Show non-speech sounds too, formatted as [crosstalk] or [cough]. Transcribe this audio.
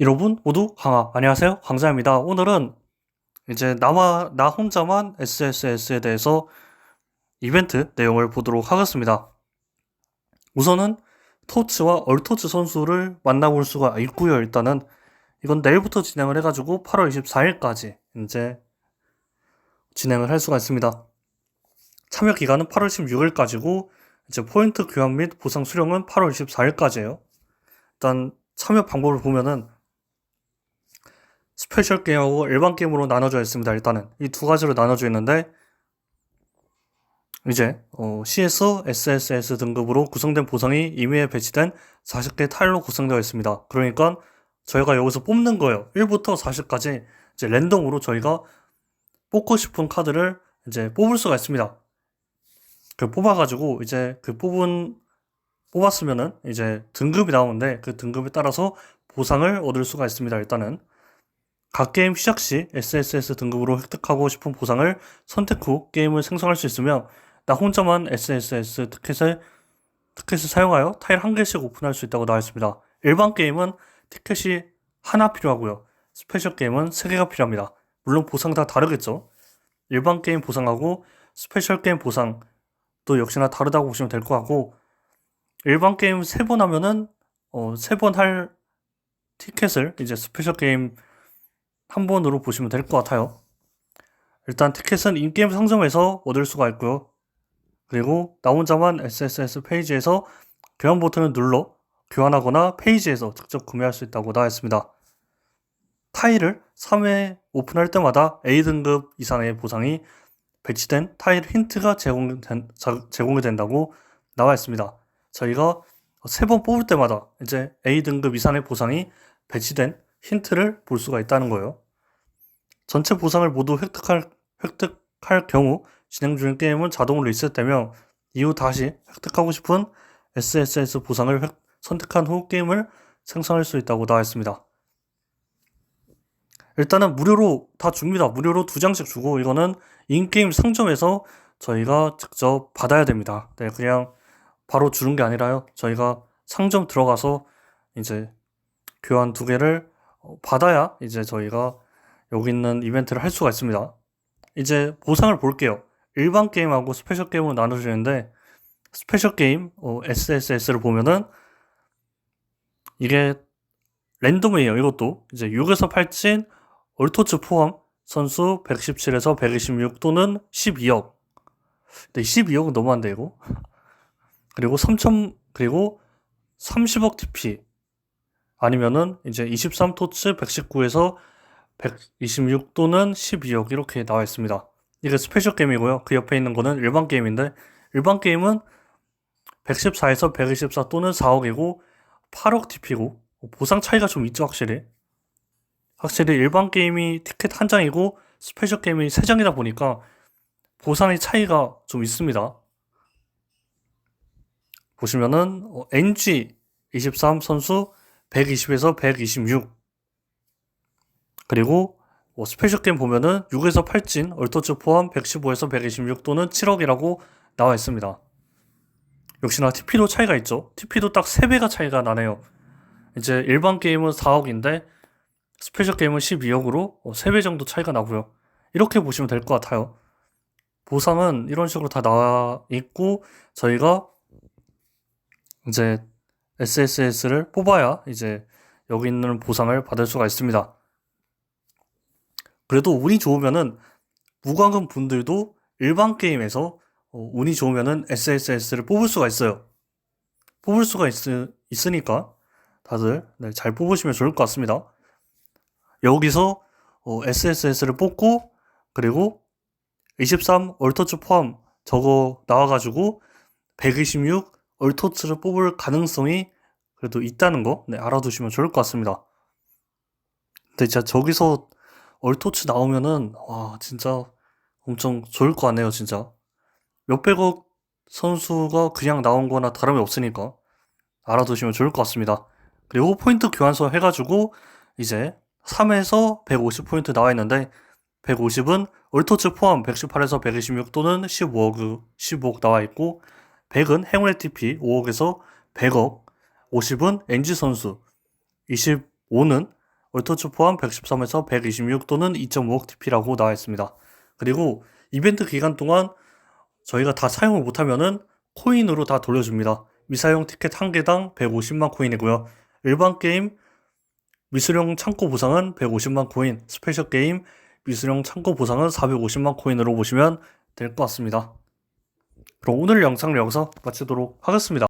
여러분 모두 강아 안녕하세요. 강자입니다. 오늘은 이제 나와 나 혼자만 SSS에 대해서 이벤트 내용을 보도록 하겠습니다. 우선은 토츠와 얼토츠 선수를 만나볼 수가 있고요 일단은. 이건 내일부터 진행을 해가지고 8월 24일까지 이제 진행을 할 수가 있습니다. 참여 기간은 8월 16일까지고 이제 포인트 교환 및 보상 수령은 8월 24일까지예요. 일단 참여 방법을 보면은 스페셜 게임하고 일반 게임으로 나눠져 있습니다. 일단은 이 두 가지로 나눠져 있는데 이제 어, CS, SSS 등급으로 구성된 보상이 임의에 배치된 40개 타일로 구성되어 있습니다. 그러니까 저희가 여기서 뽑는 거예요. 1부터 40까지 이제 랜덤으로 저희가 뽑고 싶은 카드를 이제 뽑을 수가 있습니다. 그 뽑아가지고 이제 그 뽑은 뽑았으면은 이제 등급이 나오는데 그 등급에 따라서 보상을 얻을 수가 있습니다. 일단은 각 게임 시작 시 SSS 등급으로 획득하고 싶은 보상을 선택 후 게임을 생성할 수 있으며 나 혼자만 SSS 티켓을 티켓을 사용하여 타일 한 개씩 오픈할 수 있다고 나와 있습니다. 일반 게임은 티켓이 하나 필요하고요. 스페셜 게임은 세 개가 필요합니다. 물론 보상 다 다르겠죠. 일반 게임 보상하고 스페셜 게임 보상 또 역시나 다르다고 보시면 될 것 같고 일반 게임 세번 하면은 어, 세번할 티켓을 이제 스페셜 게임 한 번으로 보시면 될 것 같아요. 일단 티켓은 인게임 상점에서 얻을 수가 있고요. 그리고 나 혼자만 SSS 페이지에서 교환 버튼을 눌러 교환하거나 페이지에서 직접 구매할 수 있다고 나와 있습니다. 타일을 3회 오픈할 때마다 A등급 이상의 보상이 배치된 타일 힌트가 제공된, 제공이 된다고 나와 있습니다. 저희가 세 번 뽑을 때마다 이제 A등급 이상의 보상이 배치된 힌트를 볼 수가 있다는 거예요. 전체 보상을 모두 획득할, 획득할 경우 진행 중인 게임은 자동으로 리셋되며 이후 다시 획득하고 싶은 SSS 보상을 획, 선택한 후 게임을 생성할 수 있다고 나와 있습니다. 일단은 무료로 다 줍니다. 무료로 두 장씩 주고 이거는 인게임 상점에서 저희가 직접 받아야 됩니다. 네, 그냥 바로 주는 게 아니라요. 저희가 상점 들어가서 이제 교환 두 개를 어, 받아야 이제 저희가 여기 있는 이벤트를 할 수가 있습니다. 이제 보상을 볼게요. 일반 게임하고 스페셜 게임으로 나눠지는데 스페셜 게임 어, SSS를 보면은 이게 랜덤이에요. 이것도 이제 6에서 8진 얼토츠 포함 선수 117에서 126 또는 12억. 근데 12억은 너무한데 이거. [laughs] 그리고 3천 그리고 30억 TP 아니면은 이제 23토츠 119에서 126 또는 12억 이렇게 나와 있습니다. 이게 스페셜 게임이고요. 그 옆에 있는 거는 일반 게임인데 일반 게임은 114에서 124 또는 4억이고 8억 TP고 보상 차이가 좀 있죠 확실히. 확실히 일반 게임이 티켓 한 장이고 스페셜 게임이 세 장이다 보니까 보상의 차이가 좀 있습니다. 보시면은 NG 23 선수 120에서 126 그리고 뭐 스페셜 게임 보면은 6에서 8진 얼토츠 포함 115에서 126 또는 7억이라고 나와 있습니다. 역시나 TP도 차이가 있죠. TP도 딱 3배가 차이가 나네요. 이제 일반 게임은 4억인데 스페셜 게임은 12억으로 3배 정도 차이가 나고요. 이렇게 보시면 될 것 같아요. 보상은 이런 식으로 다 나와 있고 저희가 이제 SSS를 뽑아야 이제 여기 있는 보상을 받을 수가 있습니다. 그래도 운이 좋으면은 무관금 분들도 일반 게임에서 어, 운이 좋으면은 SSS를 뽑을 수가 있어요. 뽑을 수가 있, 있으니까 다들 네, 잘 뽑으시면 좋을 것 같습니다. 여기서 어, SSS를 뽑고 그리고 23 얼터츠 포함 저거 나와가지고 126 얼토츠를 뽑을 가능성이 그래도 있다는 거 네, 알아두시면 좋을 것 같습니다. 근데 진짜 저기서 얼토츠 나오면은 와 진짜 엄청 좋을 것 같네요 진짜 몇백억 선수가 그냥 나온 거나 다름이 없으니까 알아두시면 좋을 것 같습니다. 그리고 포인트 교환서 해가지고 이제 3에서 150포인트 나와 있는데 150은 얼토츠 포함 118에서 126 또는 15억, 15억 나와 있고 100은 행운의 TP 5억에서 100억, 50은 NG 선수, 25는 월터치 포함 113에서 126 또는 2.5억 TP라고 나와 있습니다. 그리고 이벤트 기간 동안 저희가 다 사용을 못하면은 코인으로 다 돌려줍니다. 미사용 티켓 한 개당 150만 코인이고요. 일반 게임 미술용 창고 보상은 150만 코인, 스페셜 게임 미술용 창고 보상은 450만 코인으로 보시면 될 것 같습니다. 그럼 오늘 영상을 여기서 마치도록 하겠습니다.